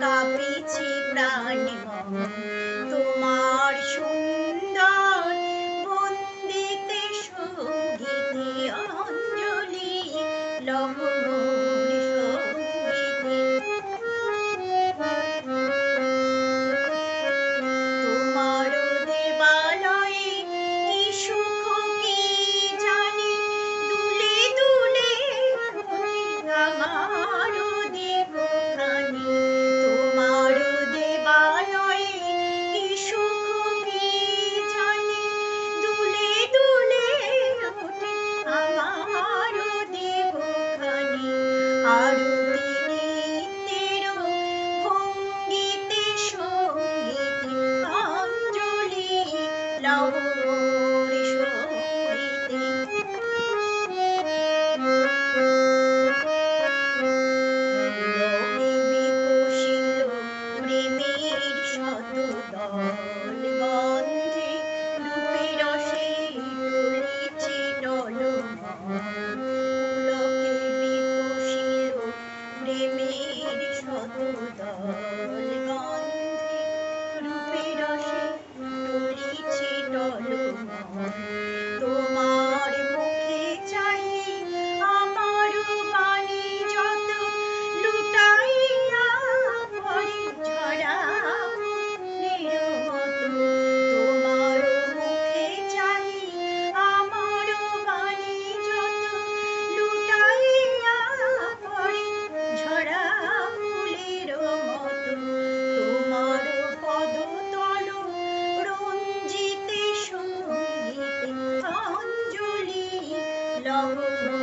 কাঁপেছে প্রাণ তোমার সুন্দর বন্দিতে সঙ্গীতে অঞ্জলি লহ know. Mm-hmm. লহ